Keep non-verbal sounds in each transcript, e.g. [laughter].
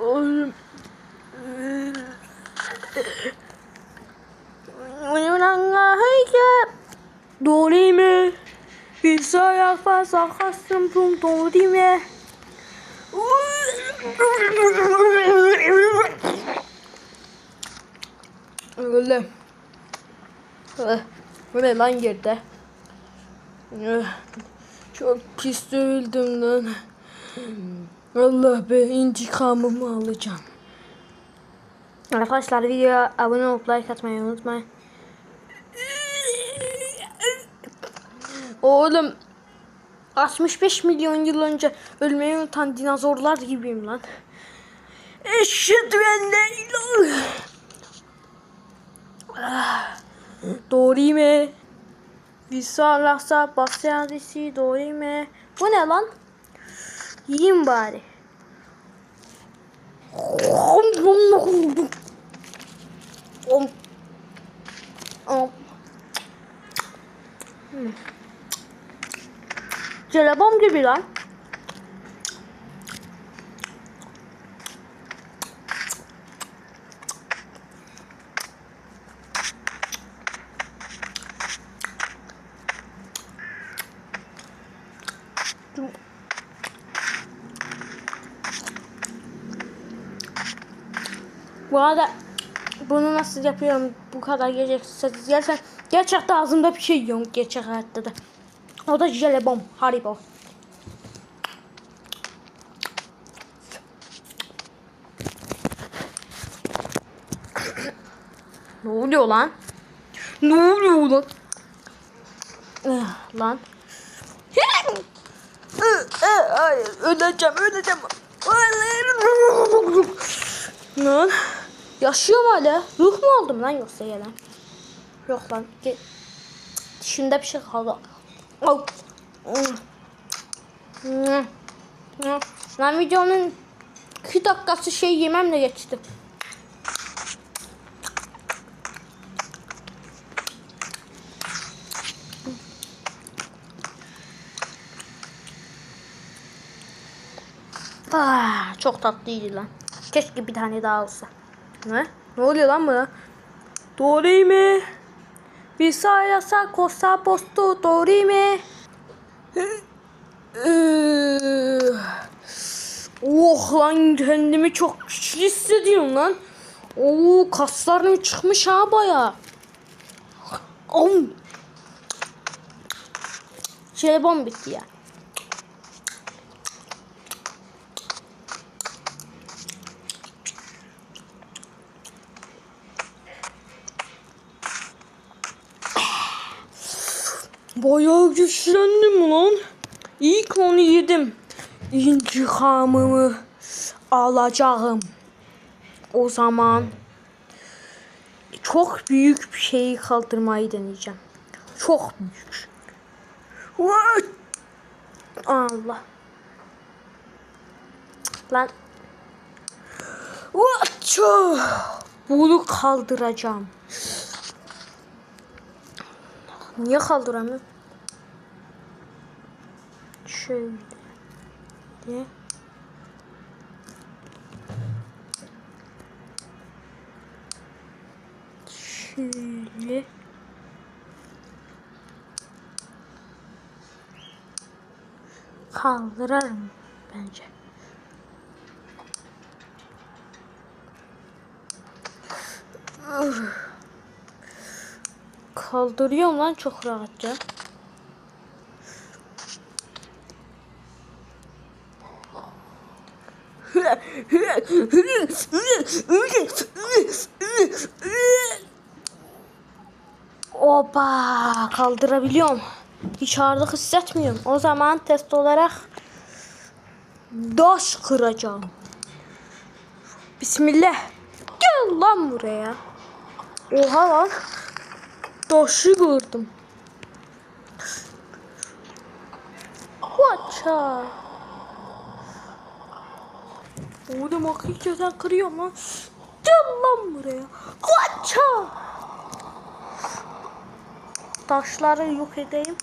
Oğlum. Doğru mu? Bir sayak fazla kastım pum doğru mu? Öyle. Bu ne lan yerde? Çok pis dövüldüm lan. Allah be intikamımı alacağım. Arkadaşlar videoya abone olup like atmayı unutmayın. Oğlum 65 milyon yıl önce ölmeyi unutan dinozorlar gibiyim lan. La ilahe. Ah, Doğru mu? Visalasa basyadisi doğru mu? Bu ne lan? Yiyeyim bari. Hmm. Jelibon gibi lan. Bu arada bunu nasıl yapıyorum bu kadar geceksiz yersen gerçekten ağzımda bir şey yiyorum gerçek hayatta da. O da jelibon haribo. ne oluyor lan? Ne oluyor lan? Eh, lan. Hayır, öleceğim, öleceğim. Lan. Yaşıyor mu hala? Ruh mu oldum lan yoksa gelen? Yok lan. Ge Dişimde bir şey kaldı. Au. Lan videonun 2 dakikası şey yememle geçti. Ah, çok tatlıydı lan. Keşke bir tane daha olsa. Ne? Ne oluyor lan buna? Doğru mu? Visayasa kosa postu doğru mu? oh lan kendimi çok güçlü hissediyorum lan. Oo kaslarım çıkmış ha baya. Om. Jelibon bitti ya. Bayağı güçlendim lan. İlk onu yedim. İntikamımı alacağım. O zaman çok büyük bir şeyi kaldırmayı deneyeceğim. Çok büyük. Allah. Lan. Bunu kaldıracağım. Niye kaldıramıyorum? Şöyle. Şöyle. Kaldırarım bence. Kaldırıyorum lan çok rahatça. Opa kaldırabiliyorum. Hiç ağırlık hissetmiyorum. O zaman test olarak daş kıracağım. Bismillah. Gel lan buraya. Oha lan. Taşı gördüm. Wacha. Oğlum hakikaten kırıyorum lan. Gel lan buraya. Wacha. Taşları yok edeyim.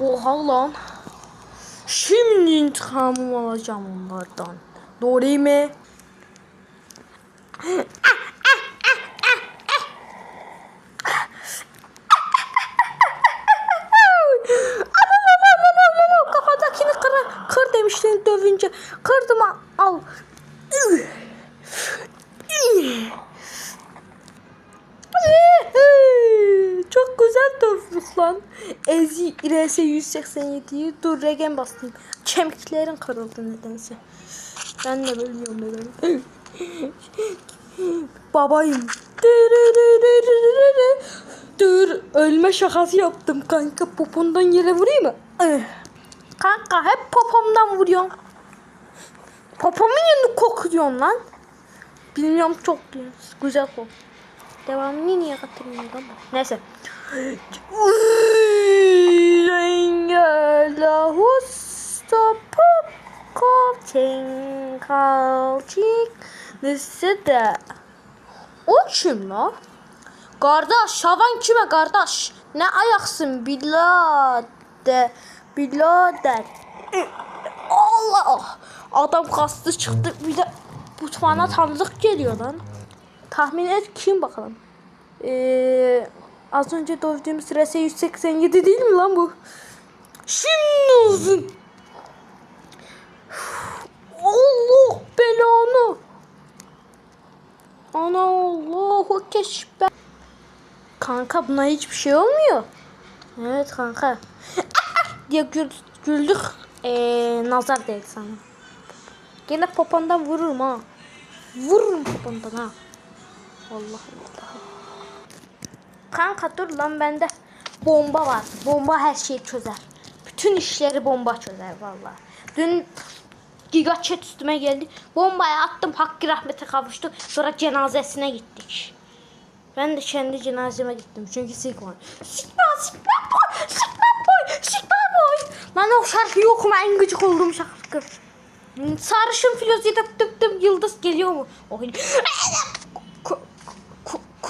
Oha lan. Şimdi intikamımı alacağım onlardan. Doğru mi? Kafadakini kır, kır demiştin dövünce. Kırdım al. al. Çok güzel lan. Ezi RS 187'yi dur regen bastım. Kemiklerin kırıldı nedense. Ben de bilmiyorum neden. [laughs] Babayım. Dur ölme şakası yaptım kanka. Popondan yere vurayım mı? Kanka hep popomdan vuruyorsun. Popomun yanını kokuyorsun lan. Bilmiyorum çok güzel kok. Devamını niye katılmıyorum? Neyse. Engela husta poko tenkalçik de. O kim la? Kardeş şavan kime kardeş? Ne ayaksın birader? Birader. Allah! Adam kastı çıktı bir de bana tanıdık geliyor lan. Tahmin et kim bakalım. Ee, az önce dövdüğümüz RS 187 değil mi lan bu? Şimdi olsun. Allah belanı. Ana Allahu keşbe. Kanka buna hiçbir şey olmuyor. Evet kanka. diye gül, güldük. Ee, nazar değil sana. Gene popondan vururum ha. Vururum popondan ha. Allah Allah. Kanka dur lan bende bomba var. Bomba her şeyi çözer. Bütün işleri bomba çözer vallahi. Dün giga chat üstüme geldi. Bombayı attım hakkı rahmete kavuştu. Sonra cenazesine gittik. Ben de kendi cenazeme gittim. Çünkü Sigma. Sigma, Sigma boy, Sigma boy, Sigma boy. Lan o şarkı yok? En gıcık olduğum şarkı. Sarışın filozi dıp dıp dıp yıldız geliyor mu? Oyun.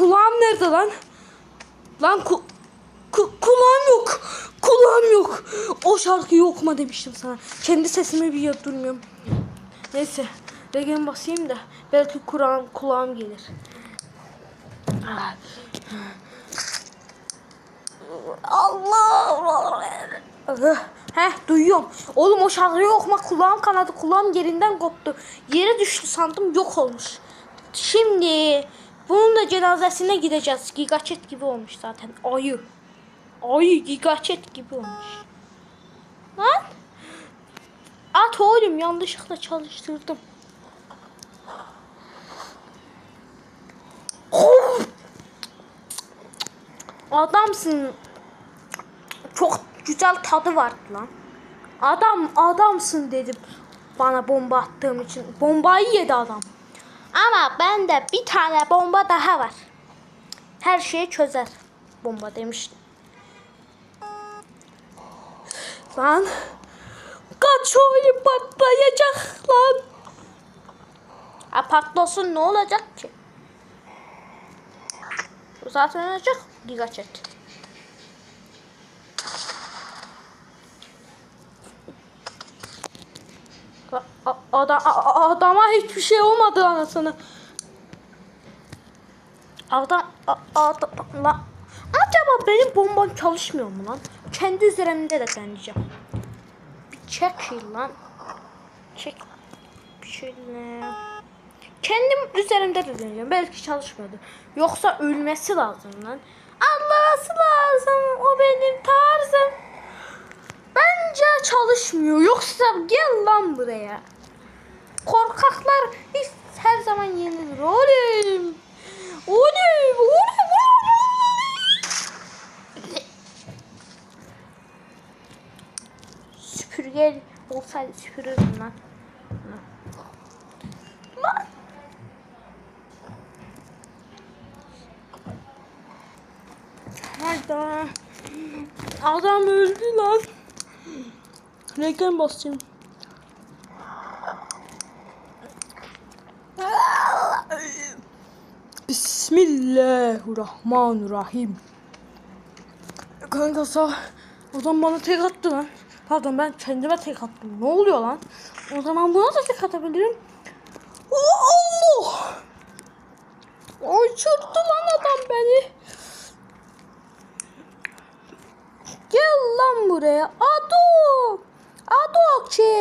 Ku- ku- kulağım nerede lan? Lan ku, ku, kulağım yok. Kulağım yok. O şarkıyı okuma demiştim sana. Kendi sesimi bir durmuyorum. Neyse. Regen basayım da belki kulağım, kulağım gelir. Allah! Heh duyuyorum. Oğlum o şarkıyı okuma kulağım kanadı kulağım yerinden koptu. Yere düştü sandım yok olmuş. Şimdi bunun da cenazesine gideceğiz. Gigaçet gibi olmuş zaten. Ayı. Ayı gigaçet gibi olmuş. Lan. At oğlum yanlışlıkla çalıştırdım. Adamsın. Çok güzel tadı vardı lan. Adam adamsın dedim bana bomba attığım için. Bombayı yedi adam. Ama bende bir tane bomba daha var. Her şeyi çözer. Bomba demiştim. Lan. Kaç oyun patlayacak lan. Ha patlasın ne olacak ki? Bu zaten olacak. Giga chat. Adam, adama hiçbir şey olmadı anasını. Adam, adam. Acaba benim bombam çalışmıyor mu lan? Kendi üzerimde de deneyeceğim. Bir çek şey lan. Çek. Şöyle. Kendim üzerimde de deneyeceğim. Belki çalışmadı. Yoksa ölmesi lazım lan. Anlaması lazım. O benim tarzım. Bence çalışmıyor. Yoksa gel lan buraya. Korkaklar hiç her zaman yenilir. Oğlum. Oğlum. Oğlum. Süpürge olsaydı süpürürdüm lan. Lan. Nerede? Adam öldü lan. Regen basacağım. Bismillahirrahmanirrahim. Kanka sağ. Adam bana tek attı lan. Pardon ben kendime tek attım. Ne oluyor lan? O zaman buna da tek atabilirim. Oh Allah! Uçurdu lan adam beni. Gel lan buraya. Ado. adı Akçe.